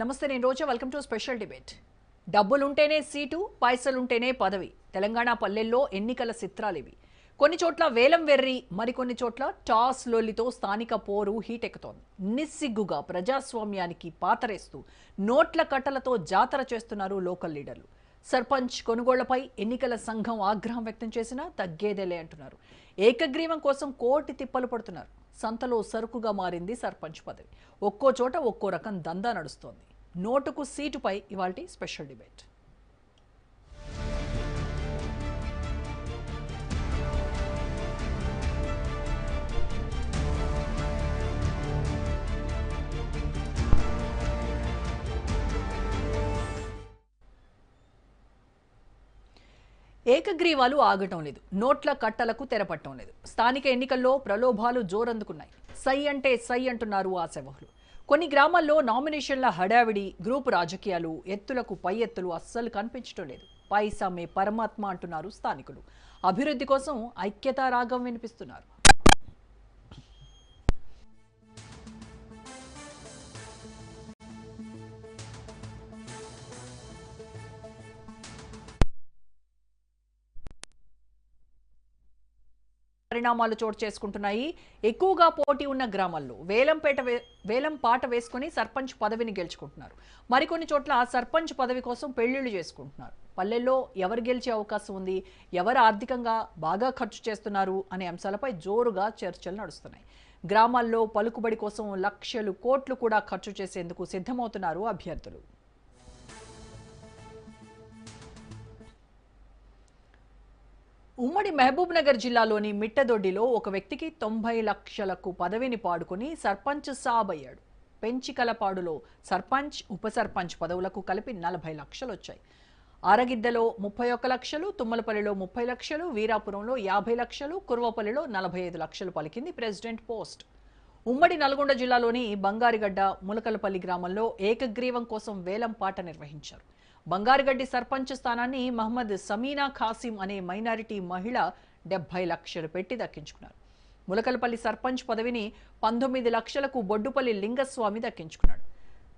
నమస్తే నేను Roja. Welcome to special debate డబ్బులుంటేనే seat పైసలుంటేనే పదవి. తెలంగాణ పల్లెల్లో ఎన్నికల చిత్రాలు ఇవి కొన్ని చోట్ల వేలం వెర్రి మరికొన్ని చోట్ల టాస్ లొల్లితో స్థానిక పోరు హీటెక్కుతోంది. నిస్సిగ్గుగా ప్రజాస్వామ్యానికి పాతరేస్తూ నోట్ల కట్టలతో జాతర చేస్తున్నారు లోకల్ లీడర్లు. సర్పంచ్ కొనుగోళ్ళపై ఎన్నికల సంఘం ఆగ్రహం వ్యక్తం చేసినా తగ్గేదేలే అంటున్నారు. ఏకగ్రీవం కోసం కోటి తిప్పలు పడుతున్నారు. సంతలో సరుకుగా మారింది సర్పంచ్ పదవి. ఒక్కో చోట ఒక్కో రకం దందా నడుస్తోంది. నోటుకు సీటుపై ఇవాల్టి స్పెషల్ డిబేట్. ఏకగ్రీవాలు ఆగటం లేదు. నోట్ల కట్టలకు తెరపట్టం లేదు. స్థానిక ఎన్నికల్లో ప్రలోభాలు జోరందుకున్నాయి. సై అంటే సై అంటున్నారు ఆశావహులు కొన్ని గ్రామాల్లో నామినేషన్ల హడావిడి గ్రూప్ రాజకీయాలు ఎత్తులకు పై ఎత్తులు అస్సలు కనిపించడం లేదు. పైసమే పరమాత్మ అంటున్నారు స్థానికులు. అభివృద్ధి కోసం ఐక్యతా రాగం వినిపిస్తున్నారు. పరిణామాలు చోటు చేసుకుంటున్నాయి. ఎక్కువగా పోటీ ఉన్న గ్రామాల్లో వేలంపేట వే- వేలం పాట వేసుకుని సర్పంచ్ పదవిని గెలుచుకుంటున్నారు. మరికొన్ని చోట్ల సర్పంచ్ పదవి కోసం పెళ్ళిళ్ళు చేసుకుంటున్నారు. పల్లెల్లో ఎవరు గెలిచే అవకాశం ఉంది? ఎవరు ఆర్థికంగా బాగా ఖర్చు చేస్తున్నారు? అనే అంశాలపై జోరుగా చర్చలు నడుస్తున్నాయి. గ్రామాల్లో పలుకుబడి కోసం లక్షలు కోట్లు కూడా ఖర్చు చేసేందుకు సిద్ధమవుతున్నారు అభ్యర్థులు. ఉమ్మడి మహబూబ్ నగర్ జిల్లాలోని మిట్టదొడ్డిలో ఒక వ్యక్తికి తొంభై లక్షలకు పదవిని పాడుకుని సర్పంచ్ సాబ్ అయ్యాడు. పెంచికలపాడులో సర్పంచ్ ఉప సర్పంచ్ పదవులకు కలిపి నలభై లక్షలు వచ్చాయి ఆరగిద్దలో ముప్పై ఒక్క లక్షలు తుమ్మలపల్లిలో ముప్పై లక్షలు వీరాపురంలో యాభై లక్షలు కుర్వపల్లిలో నలభై ఐదు లక్షలు పలికింది ప్రెసిడెంట్ పోస్ట్. ఉమ్మడి నల్గొండ జిల్లాలోని బంగారుగడ్డ ములకలపల్లి గ్రామంలో ఏకగ్రీవం కోసం వేలం పాట నిర్వహించారు. బంగారుగడ్డి సర్పంచ్ స్థానాన్ని మహమ్మద్ సమీనా ఖాసిం అనే మైనారిటీ మహిళ డెబ్బై లక్షలు పెట్టి దక్కించుకున్నారు. ములకలపల్లి సర్పంచ్ పదవిని పంతొమ్మిది లక్షలకు బొడ్డుపల్లి లింగస్వామి దక్కించుకున్నాడు.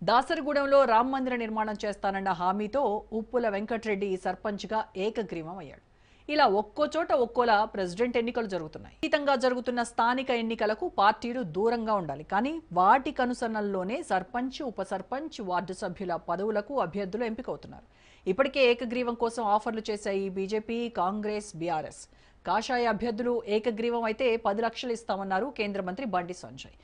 దాసరగూడెంలో రామ మందిర నిర్మాణం చేస్తానన్న హామీతో ఉప్పుల వెంకట్రెడ్డి సర్పంచ్గా ఏకగ్రీవం అయ్యాడు. ఇలా ఒక్కో చోట ఒక్కోలా ప్రెసిడెంట్ ఎన్నికలు జరుగుతున్నాయి. అతీతంగా జరుగుతున్న స్థానిక ఎన్నికలకు పార్టీలు దూరంగా ఉండాలి. కానీ వాటి కనుసన్నల్లోనే సర్పంచ్ ఉప సర్పంచ్ వార్డు సభ్యుల పదవులకు అభ్యర్థులు ఎంపికవుతున్నారు. ఇప్పటికే ఏకగ్రీవం కోసం ఆఫర్లు చేశాయి బీజేపీ కాంగ్రెస్ బీఆర్ఎస్. కాషాయ అభ్యర్థులు ఏకగ్రీవం అయితే పది లక్షలు ఇస్తామన్నారు కేంద్ర మంత్రి బండి సంజయ్.